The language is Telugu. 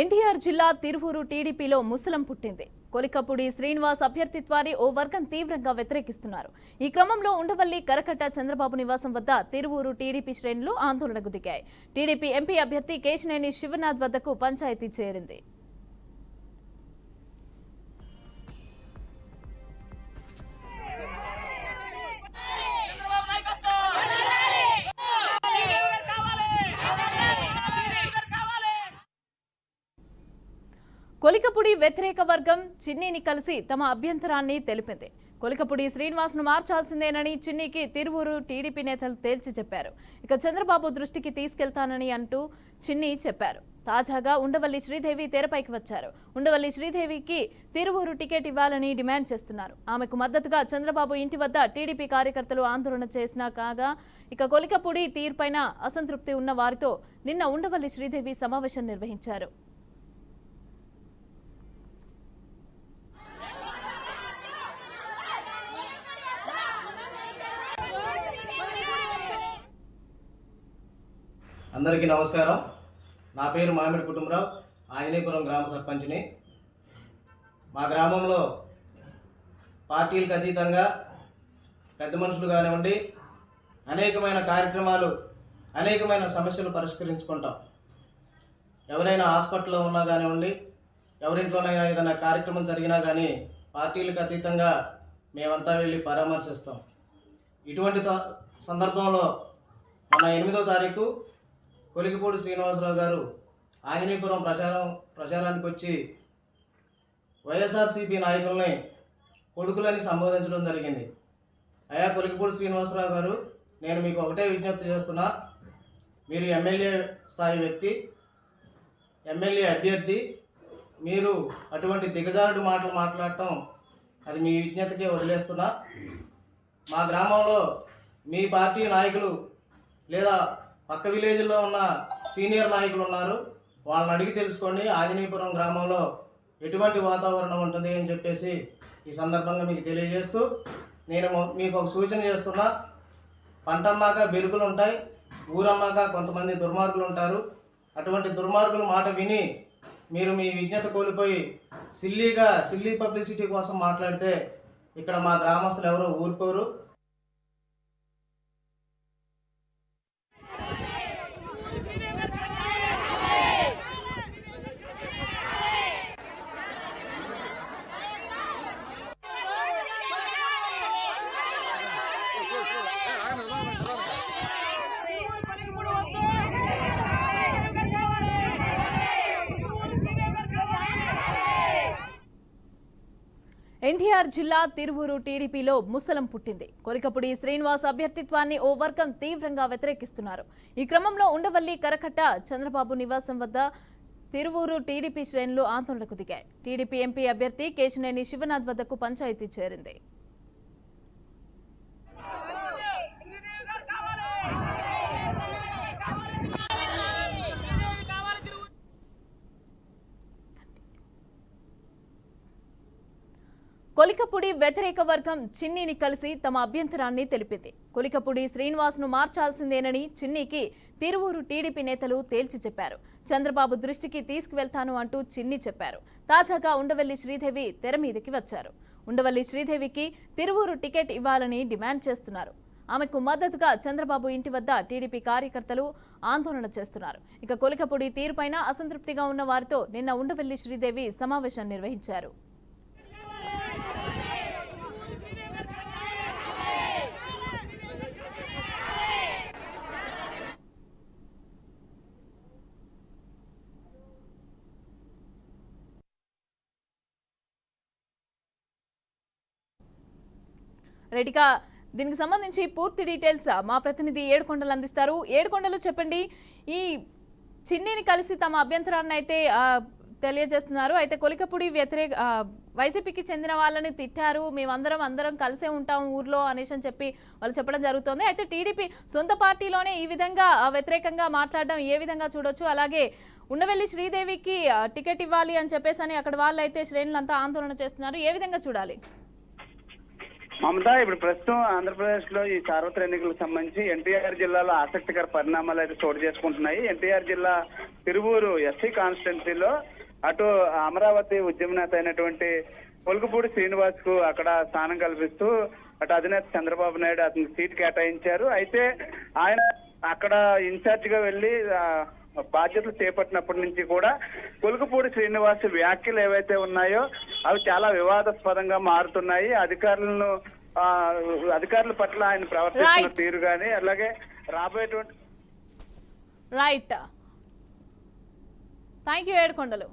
ఎన్టీఆర్ జిల్లా తిరువూరు టీడీపీలో ముసలం పుట్టింది. కొలికపూడి శ్రీనివాస్ అభ్యర్థిత్వాన్ని ఓ వర్గం తీవ్రంగా వ్యతిరేకిస్తున్నారు. ఈ క్రమంలో ఉండవల్లి కరకట్ట చంద్రబాబు నివాసం వద్ద తిరువూరు టీడీపీ శ్రేణులు ఆందోళనకు దిగాయి. టీడీపీ ఎంపీ అభ్యర్థి కేశినేని శివనాథ్ వద్దకు పంచాయతీ చేరింది. కొలికపూడి వ్యతిరేక వర్గం చిన్నీని కలిసి తమ అభ్యంతరాన్ని తెలిపింది. కొలికపూడి శ్రీనివాస్ను మార్చాల్సిందేనని చిన్నీకి తిరువూరు టీడీపీ నేతలు తేల్చి చెప్పారు. ఇక చంద్రబాబు దృష్టికి తీసుకెళ్తానని అంటూ చిన్ని చెప్పారు. తాజాగా ఉండవల్లి శ్రీదేవి తెరపైకి వచ్చారు. ఉండవల్లి శ్రీదేవికి తిరువూరు టికెట్ ఇవ్వాలని డిమాండ్ చేస్తున్నారు. ఆమెకు మద్దతుగా చంద్రబాబు ఇంటి వద్ద టీడీపీ కార్యకర్తలు ఆందోళన చేసినా కాగా ఇక కొలికపూడి తీర్పైన అసంతృప్తి ఉన్న వారితో నిన్న ఉండవల్లి శ్రీదేవి సమావేశం నిర్వహించారు. అందరికీ నమస్కారం. నా పేరు మామిడి కుటుంబరావు. ఆంజనేయపురం గ్రామ సర్పంచ్ని. మా గ్రామంలో పార్టీలకు అతీతంగా పెద్ద మనుషులు కానివ్వండి అనేకమైన కార్యక్రమాలు అనేకమైన సమస్యలు పరిష్కరించుకుంటాం. ఎవరైనా హాస్పిటల్లో ఉన్నా కానివ్వండి ఎవరింట్లోనైనా ఏదైనా కార్యక్రమం జరిగినా కానీ పార్టీలకు అతీతంగా మేమంతా వెళ్ళి పరామర్శిస్తాం. ఇటువంటి సందర్భంలో మన ఎనిమిదో తారీఖు కొలికిపూడి శ్రీనివాసరావు గారు ఆంజనేయపురం ప్రచారం ప్రచారానికి వచ్చి వైఎస్ఆర్సీపీ నాయకుల్ని కొడుకులని సంబోధించడం జరిగింది. అయా కొలికిపూడి శ్రీనివాసరావు గారు నేను మీకు ఒకటే విజ్ఞప్తి చేస్తున్నా. మీరు ఎమ్మెల్యే స్థాయి వ్యక్తి ఎమ్మెల్యే అభ్యర్థి మీరు అటువంటి దిగజారుడు మాటలు మాట్లాడటం అది మీ విజ్ఞతకే వదిలేస్తున్నా. మా గ్రామంలో మీ పార్టీ నాయకులు లేదా పక్క విలేజ్లో ఉన్న సీనియర్ నాయకులు ఉన్నారు. వాళ్ళని అడిగి తెలుసుకోండి. ఆంజనేయపురం గ్రామంలో ఎటువంటి వాతావరణం ఉంటుంది అని చెప్పేసి ఈ సందర్భంగా మీకు తెలియజేస్తూ నేను మీకు ఒక సూచన చేస్తున్నా. పంట అమ్మాక బెరుకులు ఉంటాయి. ఊరమ్మాక కొంతమంది దుర్మార్గులు ఉంటారు. అటువంటి దుర్మార్గుల మాట విని మీరు మీ విజ్ఞత కోల్పోయి సిల్లీగా సిల్లీ పబ్లిసిటీ కోసం మాట్లాడితే ఇక్కడ మా గ్రామస్తులు ఎవరు ఊరుకోరు. ఎన్టీఆర్ జిల్లా తిరువూరు టీడీపీలో ముసలం పుట్టింది. కొలికపుడి శ్రీనివాస్ అభ్యర్థిత్వాన్ని ఓ వర్గం తీవ్రంగా వ్యతిరేకిస్తున్నారు. ఈ క్రమంలో ఉండవల్లి కరకట్ట చంద్రబాబు నివాసం వద్ద తిరువూరు టీడీపీ శ్రేణులు ఆందోళనకు దిగాయి. టీడీపీ ఎంపీ అభ్యర్థి కేశినేని శివనాథ్ వద్దకు పంచాయతీ చేరింది. కొలికపూడి వ్యతిరేక వర్గం చిన్నీని కలిసి తమ అభ్యంతరాన్ని తెలిపింది. కొలికపూడి శ్రీనివాస్ను మార్చాల్సిందేనని చిన్నీకి తిరువూరు టీడీపీ నేతలు తేల్చి చెప్పారు. చంద్రబాబు దృష్టికి తీసుకువెళ్తాను అంటూ చిన్ని చెప్పారు. తాజాగా ఉండవల్లి శ్రీదేవి తెర మీదకి వచ్చారు. ఉండవల్లి శ్రీదేవికి తిరువూరు టికెట్ ఇవ్వాలని డిమాండ్ చేస్తున్నారు. ఆమెకు మద్దతుగా చంద్రబాబు ఇంటి వద్ద టీడీపీ కార్యకర్తలు ఆందోళన చేస్తున్నారు. ఇక కొలికపూడి తీరుపైన అసంతృప్తిగా ఉన్న వారితో నిన్న ఉండవల్లి శ్రీదేవి సమావేశం నిర్వహించారు. రైట్గా దీనికి సంబంధించి పూర్తి డీటెయిల్స్ మా ప్రతినిధి ఏడుకొండలు అందిస్తారు. ఏడుకొండలు చెప్పండి ఈ చిన్నీని కలిసి తమ అభ్యంతరాన్ని అయితే తెలియజేస్తున్నారు. అయితే కొలికపుడి వ్యతిరేక వైసీపీకి చెందిన వాళ్ళని తిట్టారు. మేమందరం అందరం కలిసే ఉంటాం ఊర్లో అనేసి అని చెప్పి వాళ్ళు చెప్పడం జరుగుతోంది. అయితే టీడీపీ సొంత పార్టీలోనే ఈ విధంగా వ్యతిరేకంగా మాట్లాడడం ఏ విధంగా చూడొచ్చు? అలాగే ఉండవెల్లి శ్రీదేవికి టికెట్ ఇవ్వాలి అని చెప్పేసి అని అక్కడ వాళ్ళు అయితే శ్రేణులంతా ఆందోళన చేస్తున్నారు. ఏ విధంగా చూడాలి? మమత ఇప్పుడు ప్రస్తుతం ఆంధ్రప్రదేశ్లో ఈ సార్వత్రిక ఎన్నికలకు సంబంధించి ఎన్టీఆర్ జిల్లాలో ఆసక్తికర పరిణామాలు అయితే చోటు చేసుకుంటున్నాయి. ఎన్టీఆర్ జిల్లా తిరువూరు ఎస్సీ కాన్స్టిట్యున్సీలో అటు అమరావతి ఉద్యమనేత అయినటువంటి పొలుగుపూడి శ్రీనివాస్కు అక్కడ స్థానం కల్పిస్తూ అటు అధినేత చంద్రబాబు నాయుడు అతనికి సీట్ కేటాయించారు. అయితే ఆయన అక్కడ ఇన్ఛార్జ్గా వెళ్ళి బాధ్యతలు చేపట్టినప్పటి నుంచి కూడా కొలుకుపూడి శ్రీనివాస్ వ్యాఖ్యలు ఏవైతే ఉన్నాయో అవి చాలా వివాదాస్పదంగా మారుతున్నాయి. అధికారులను అధికారుల పట్ల ఆయన ప్రవర్తిస్తున్న. తీరు గాని అలాగే రాబోయేటువంటి రైట్ థ్యాంక్ యూ ఏడుకొండలు.